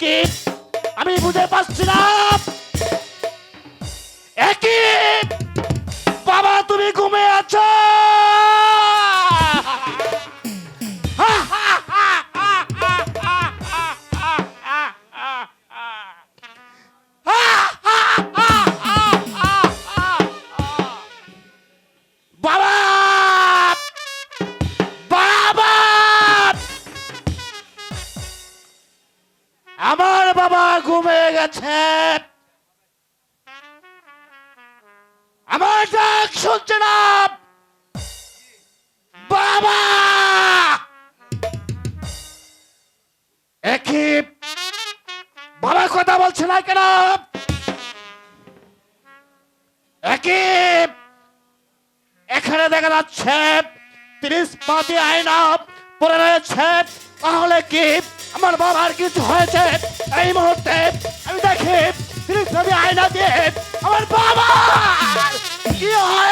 কি? আমি বুঝে পাচ্ছি না একই। বাবা তুমি ঘুমে আছো? গেছে। আমার ডাক শুনছে না। বাবা! একই বাবা কথা বলছে না কেন? একই এখানে দেখা যাচ্ছে পাতি পরে রয়েছে। তাহলে কি আমার বাবার কিছু হয়েছে? এই মুহূর্তে আমি দেখি পাতি আয়না দিয়ে আমার বাবা! কি হয়েছে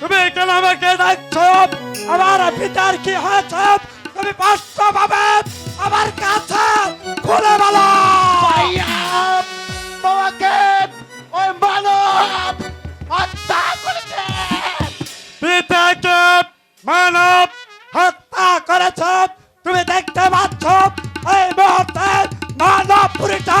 তুমি এখানে আমাকে আমার পিতার কি হয়েছে? তুমি পাঁচশো পাবে আমার কাছে খুলে বলো। বাবাকে ওই মানব হত্যা করেছে। পিতাকে মানব হত্যা করেছ। তুমি দেখতে পাচ্ছ এই মুহূর্তে মানব পুরীটা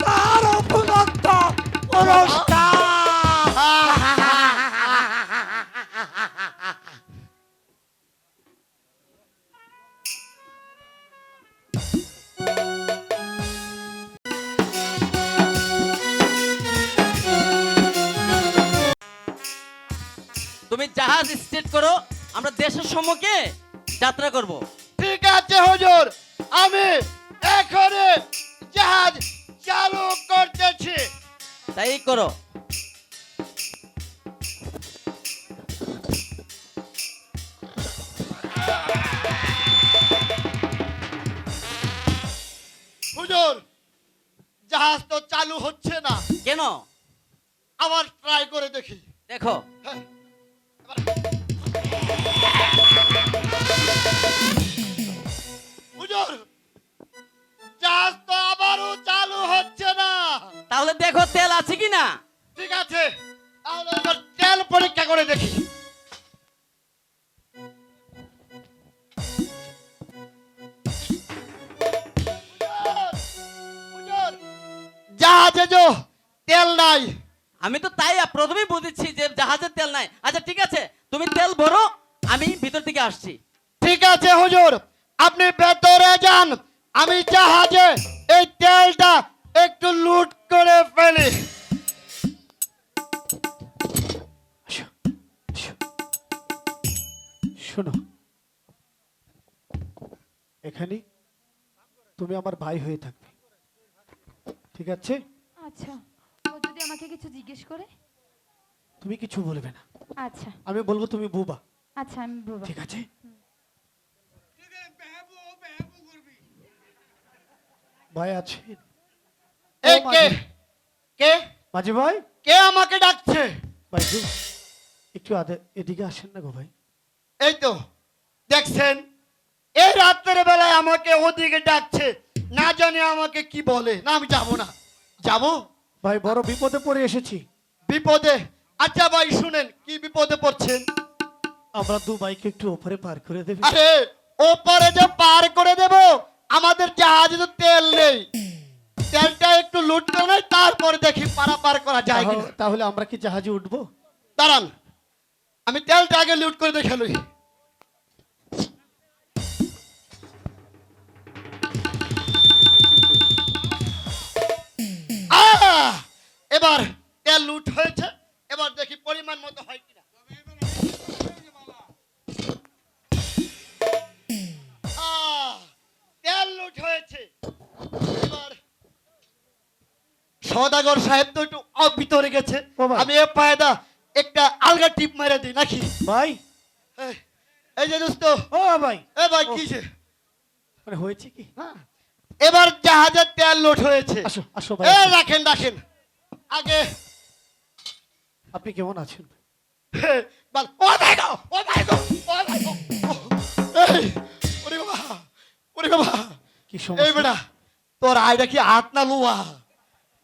তার পুরস্কার তুমি জাহাজ স্টেট করো আমরা দেশের সম্মুখে যাত্রা করব। ঠিক আছে হুজুর। আমি এখনই জাহাজ চালু করতেছি। তাই করো। হুজুর জাহাজ তো চালু হচ্ছে না। কেন? আবার ট্রাই করে দেখি। দেখো। তাহলে দেখো তেল আছে কি না ঠিক আছে। তাহলে এবার তেল পরীক্ষা করে দেখি। জাহাজে যো তেল নাই। আমি তো তাই প্রথমেই বুঝেছি যে জাহাজের তেল নাই। আচ্ছা ঠিক আছে তুমি তেল ভরো আমি ভিতর থেকে আসছি। ঠিক আছে হুজুর। আপনি ভেতরে যান। আমি জাহাজে এই তেলটা একটু লুট করে ফেলি। শোনো। এখানে তুমি আমার ভাই হয়ে থাকবে। ঠিক আছে? আচ্ছা। ও যদি আমাকে কিছু জিজ্ঞেস করে? তুমি কিছু বলবে না। আচ্ছা। আমি বলব তুমি বুবা। আচ্ছা আমি বাবা। ঠিক আছে? ভাই আছে? এ কে কে মাঝি ভাই? কে আমাকে ডাকছে? একটু এদিকে আসেন না গো ভাই। এই তো দেখছেন? এই রাত্রের বেলায় আমাকে ওদিকে ডাকছে। না জানি আমাকে কি বলে। না আমি যাব না। যাব? ভাই বড় বিপদে পড়ে এসেছি। বিপদে? আচ্ছা ভাই শুনেন কি বিপদে পড়ছেন? আমরা দু বাইকে একটু ওপরে পার করে দেবে। আরে ওপরে যে পার করে দেব আমাদের জাহাজে তো তেল নেই। তারপরে দেখি পারাপার করা যায় কিনা। তাহলে- আমরা কি জাহাজে উঠবো? দাঁড়ান আমি তেলটা আগে লুট করে দেখে লই। এবার তেল লুট হয়েছে এবার দেখি পরিমাণ মতো হয় কিনা। সদাগর সাহেব তো একটু ভিতরে গেছে। আমি এ পায়দা একটা আলগা টিপ মেরে দিই নাকি? ভাই। এই, যে দোস্ত। ও ভাই। এ ভাই কি যে? মানে হয়েছে কি? এবার জাহাজের তেল লোড হয়েছে। আসো আসো ভাই এ রাখেন রাখেন। আগে। আপনি কেমন আছেন? বল, ও ভাই গো, ও ভাই গো, ও ভাই গো, এই, ওরে বাবা, ওরে বাবা, কি সমস্যা? এই বেটা, তোর আইডা কি হাত না লুয়া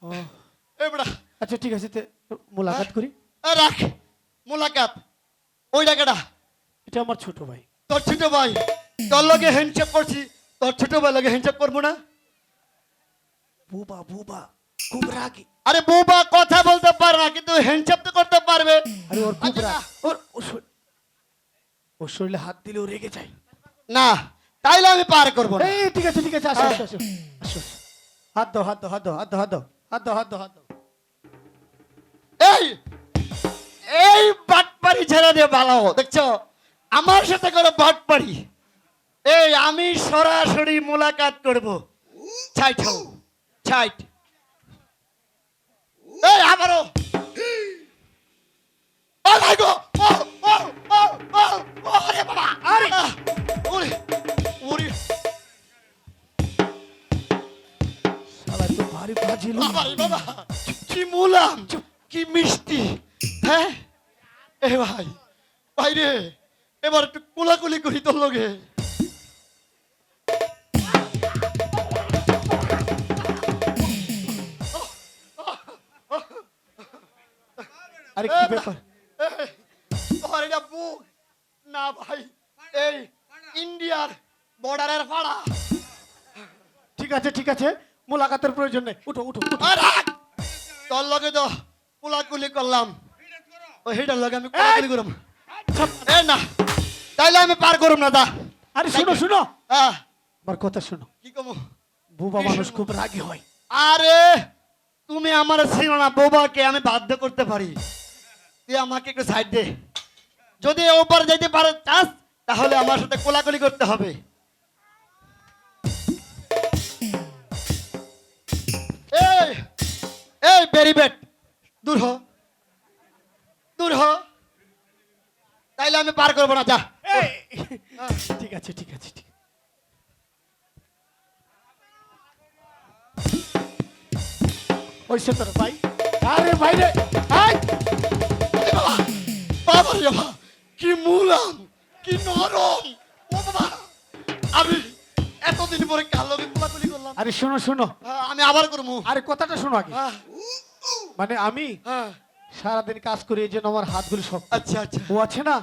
ও, বেটা। আচ্ছা ঠিক আছে তে মোলাকাত করি। রাখ। মোলাকাত। ওই ডাকাটা এটা। আমার ছোট ভাই। তোর ছোট ভাই। তোর লগে হ্যান্ডশেক করছি। তোর ছোট ভাই লগে হ্যান্ডশেক করব না। বুবা বুবা খুব রাগি। আরে বৌবা কথা বলতে পারে না কিন্তু হ্যান্ডশেক তো করতে পারবে। আরে ওর খুব আচ্ছা, রাগ। ওর ওর শরীর- হাত দিলেও রেগে যায়। না তাইলে আমি পার করব এই ঠিক আছে ঠিক আছে আসো আসো আসো আসো আসো। হাত দাও হাত দাও হাত দাও হাত দাও হাত দাও। দাও হাত দাও এই এই বাটপারি ছেড়ে দিয়ে দেখছ আমার সাথে করে বাটপারি এই আমি সরাসরি মোলাকাত করব ছাইট হও ছাইট এই আবারও ও বাবা আরে ওরে বাজি লোক। বাবা কি মুলাম কি মিষ্টি হ্যাঁ? এ ভাই ভাই রে এবার একটু কোলাকুলি করি তোর লগে। আরে কি ব্যাপার? তোর এটা বুক। না ভাই এই ইন্ডিয়ার বর্ডারের ফাড়া ঠিক আছে ঠিক আছে। মোলাকাতের প্রয়োজন নেই। উঠো উঠো তোর লগে তো কোলাকুলি করলাম। ও হেটার লগে আমি কোলাকুলি করলাম এ না তাইলে আমি পার করুম না দা। আরে শুনো শুনো। আহ, আমার কথা শুনো। কি কমু? বুবা মানুষ খুব রাগী হয়। আরে তুমি আমার ছিল না বোবাকে আমি বাধ্য করতে পারি। তুই আমাকে একটু সাইড দে। যদি ওপর যেতে পারে চাস তাহলে আমার সাথে কোলাকুলি করতে হবে। এই বেরিবেট দূর হ। দূর হ। তাইলে আমি পার করব না যা। ঠিক আছে ঠিক আছে ঠিক। ওই সে তোর ভাই। আরে ভাই রে বাবা বাবা কি মুলাম কি নরম। ও বাবা আমি এতদিন পরে কাল করলাম আরে শোনো শোনো। হ্যাঁ, আমি আবার করব। আরে কথাটা শোনো আগে। হ্যাঁ, মানে আমি হ্যাঁ, সারাদিন কাজ করি এই জন্য আমার হাতগুলো শক্ত আচ্ছা আচ্ছা। ও আছে না?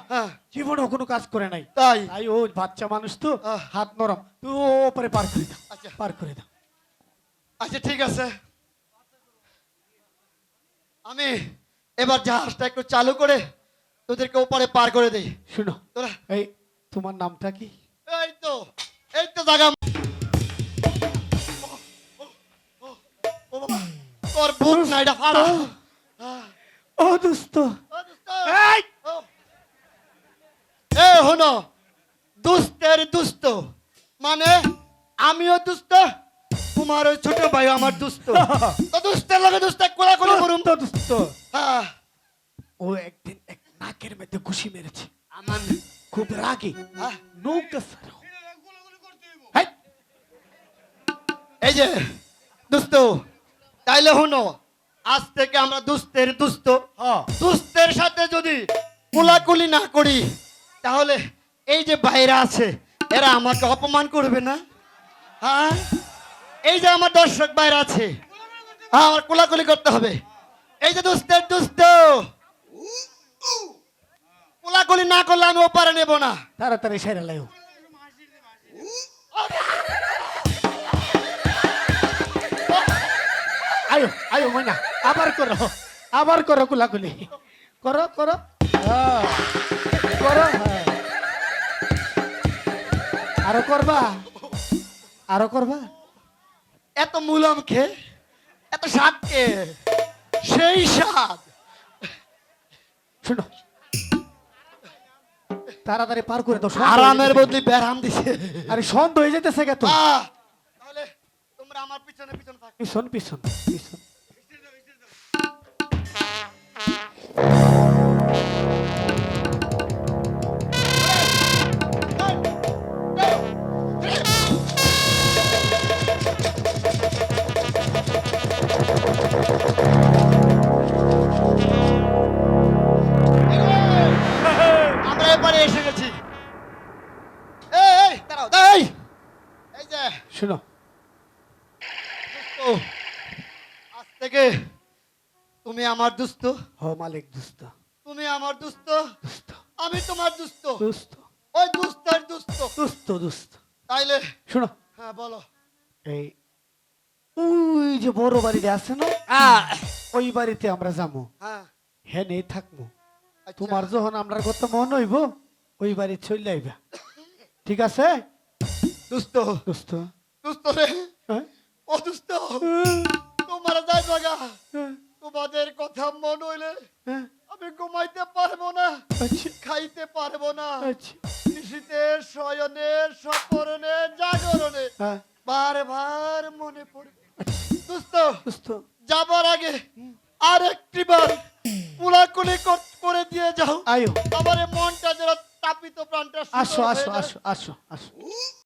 জীবনেও কোনো কাজ করে নাই। তাই? তাই ও বাচ্চা মানুষ তো হাত নরম। তুই ও ওপরে পার করে দাও আচ্ছা। পার করে দাও। আচ্ছা ঠিক আছে। আমি এবার জাহাজটা একটু চালু করে তোদেরকে ওপারে পার করে দেই। শুনো তোরা এই তোমার নামটা কি? এই তো এই তো জায়গা তোর বুক না এটা ফাড়া ও দোস্ত এ হনো দুস্তের দুস্ত মানে আমিও দুস্ত তোমার ওই ছোট ভাই আমার দুস্ত তো দুস্তের লগে দুস্তে কোলা কোলা করুম তো দোস্ত ও একদিন এক নাকের মধ্যে ঘুষি মেরেছে আমার খুব রাগী নৌকা এই যে দুস্ত তাইলে হনো আজ থেকে আমরা দুস্তের দুস্ত। হ্যাঁ। দুস্তের সাথে যদি কোলাকুলি না করি তাহলে এই যে বাইরে আছে এরা আমাকে অপমান করবে না? হ্যাঁ? এই যে আমার দর্শক বাইরে আছে হ্যাঁ আমার কোলাকুলি করতে হবে। এই যে দুস্তের দুস্ত কোলাকুলি না করলে আমি ওপারে নেব না। তাড়াতাড়ি সেরে লাইও আয়ো আয়ো ময়না আবার করো আবার করো কুলাকুলি। করো করো। করো হ্যাঁ। আরও করবা? আরও করবা? এত মুলাম খে এত স্বাদ কে সেই স্বাদ শুনো তাড়াতাড়ি পার করে দাও আরামের। বদলে ব্যারাম দিছে। আরে সন্ধ্যা হয়ে যেতেছে গে তো। তোমরা আমার পিছনে পিছনে থাকো পিছন পিছন পিছন আমরা আমার দুস্থ? হ মালিক দুস্থ। তুমি আমার দুস্থ? দুস্ত আমি তোমার দুস্থ। দুস্ত ওই দুস্থের দুস্থ। দুস্ত দুস্ত তাইলে শুনো। হ্যাঁ বলো। এই ওই যে বড় বাড়িতে আছে না? ওই বাড়িতে আমরা যাব হ্যাঁ। হ্যাঁ নেই থাকব আচ্ছা। তোমার যখন আমরা কত মন হইব ওই বাড়ি চলে আইবা। ঠিক আছে? দুস্থ। দুস্থ। দুস্থ রে। হ্যাঁ? ও দুস্থ তোমার যাই বাগা তোমাদের কথা মন হইলে হ্যাঁ, আমি ঘুমাইতে পারব না আচ্ছা। খাইতে পারব না। আচ্ছা। নিশীতে শয়নে সপরণে জাগরণে হ্যাঁ। বারবার মনে পড়ে। দুস্থ যাবার আগে আর একটি বার পুলাকুলি কর- দিয়ে যাও। আয়ো। আমার মনটা যেন তাপিত প্রাণটা আসো আসো আসো আসো আসো।